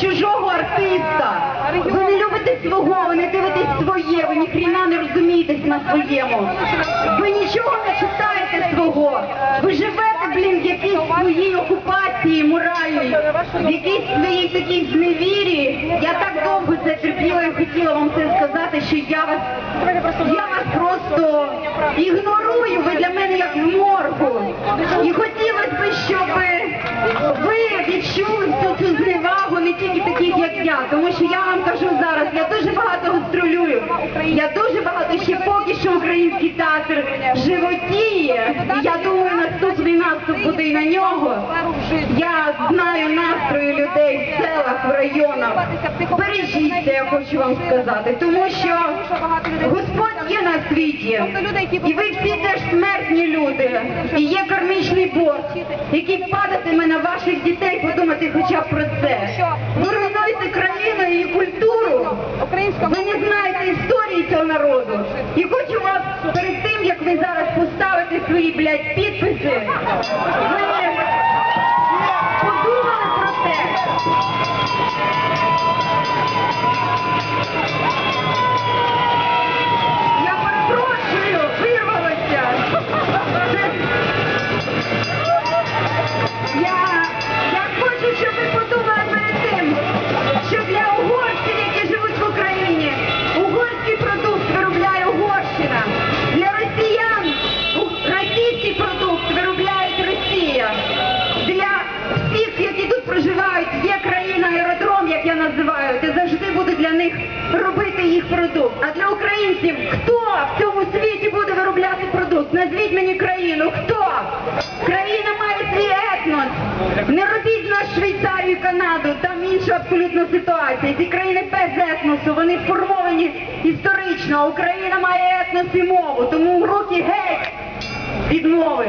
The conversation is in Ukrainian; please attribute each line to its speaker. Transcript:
Speaker 1: чужого артиста. Ви не любите свого, ви не дивитесь своє, ви ніхріна не розумієтесь на своєму. Ви нічого не читаєте свого. Ви живете, блін, в якійсь своїй окупації моральній, в якійсь своїй такій зневірі. Я так довго це терпіла і хотіла вам це сказати, що я вас, я вас просто ігнорую. Ви для мене як в моргу. Тому що я вам кажу зараз, я дуже багато гастролюю. Я дуже багато ще поки що український театр животіє. І я думаю, наступний наступ буде і на нього. Я знаю настрої людей в селах, в районах. Бережіться, я хочу вам сказати, тому що Господь є на світі, і ви всі теж смертні люди. І є кармічний борг, який падатиме на ваших дітей, подумати хоча б про це. Ви руйнуєте країну і її культуру. Ви не знаєте історії цього народу. І хочу вас перед тим, як ви зараз поставите свої, блядь, підписи, ви подумали про те. Продукт? Назвіть мені країну. Хто? Країна має свій етнос. Не робіть нас Швейцарію, Канаду, там інша абсолютно ситуація. Ці країни без етносу, вони сформовані історично. Україна має етнос і мову, тому руки геть від мови.